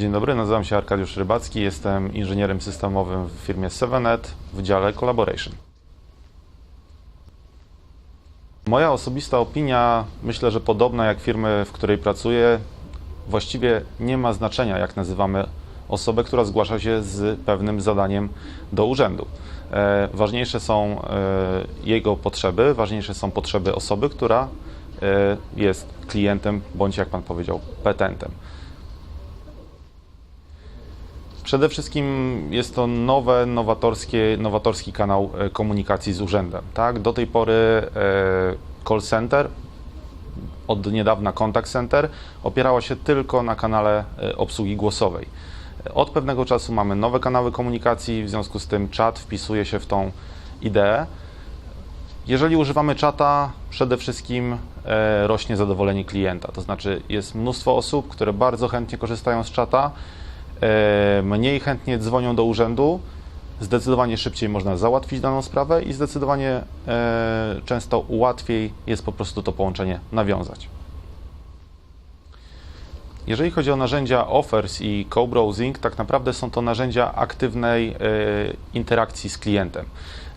Dzień dobry, nazywam się Arkadiusz Rybacki, jestem inżynierem systemowym w firmie 7net w dziale Collaboration. Moja osobista opinia, myślę, że podobna jak firmy, w której pracuję, właściwie nie ma znaczenia, jak nazywamy osobę, która zgłasza się z pewnym zadaniem do urzędu. E, ważniejsze są e, jego potrzeby, ważniejsze są potrzeby osoby, która e, jest klientem bądź, jak Pan powiedział, petentem. Przede wszystkim jest to nowe, nowatorskie, nowatorski kanał e, komunikacji z urzędem. Tak? Do tej pory e, call center, od niedawna contact center, opierała się tylko na kanale e, obsługi głosowej. Od pewnego czasu mamy nowe kanały komunikacji, w związku z tym czat wpisuje się w tą ideę. Jeżeli używamy czata, przede wszystkim rośnie zadowolenie klienta. To znaczy, jest mnóstwo osób, które bardzo chętnie korzystają z czata, mniej chętnie dzwonią do urzędu. Zdecydowanie szybciej można załatwić daną sprawę i zdecydowanie e, często łatwiej jest po prostu to połączenie nawiązać. Jeżeli chodzi o narzędzia offers i co-browsing, tak naprawdę są to narzędzia aktywnej e, interakcji z klientem.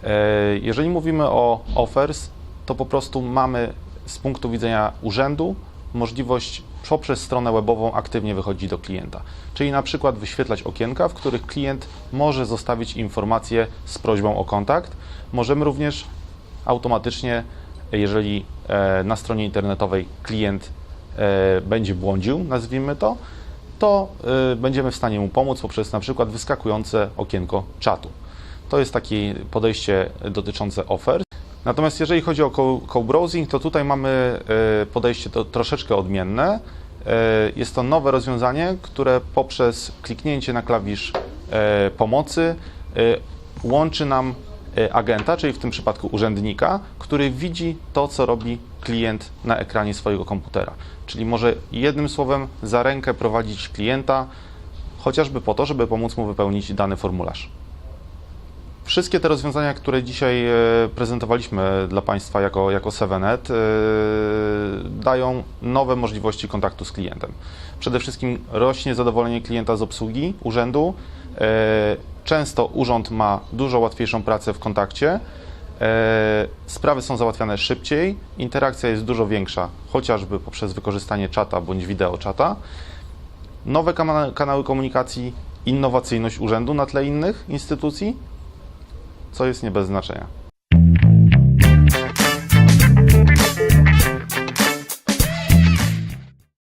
E, Jeżeli mówimy o offers, to po prostu mamy z punktu widzenia urzędu możliwość poprzez stronę webową aktywnie wychodzić do klienta. Czyli na przykład wyświetlać okienka, w których klient może zostawić informację z prośbą o kontakt. Możemy również automatycznie, jeżeli e, na stronie internetowej klient e, będzie błądził, nazwijmy to, to e, będziemy w stanie mu pomóc poprzez na przykład wyskakujące okienko czatu. To jest takie podejście dotyczące ofert. Natomiast jeżeli chodzi o co- co-browsing, to tutaj mamy e, podejście to troszeczkę odmienne. E, Jest to nowe rozwiązanie, które poprzez kliknięcie na klawisz e, pomocy łączy nam agenta, czyli w tym przypadku urzędnika, który widzi to, co robi klient na ekranie swojego komputera. Czyli może jednym słowem za rękę prowadzić klienta, chociażby po to, żeby pomóc mu wypełnić dany formularz. Wszystkie te rozwiązania, które dzisiaj e, prezentowaliśmy dla Państwa jako, jako 7net, e, dają nowe możliwości kontaktu z klientem. Przede wszystkim rośnie zadowolenie klienta z obsługi urzędu. E, Często urząd ma dużo łatwiejszą pracę w kontakcie. Sprawy są załatwiane szybciej, interakcja jest dużo większa, chociażby poprzez wykorzystanie czata bądź wideo czata. Nowe kana- kanały komunikacji, innowacyjność urzędu na tle innych instytucji, co jest nie bez znaczenia.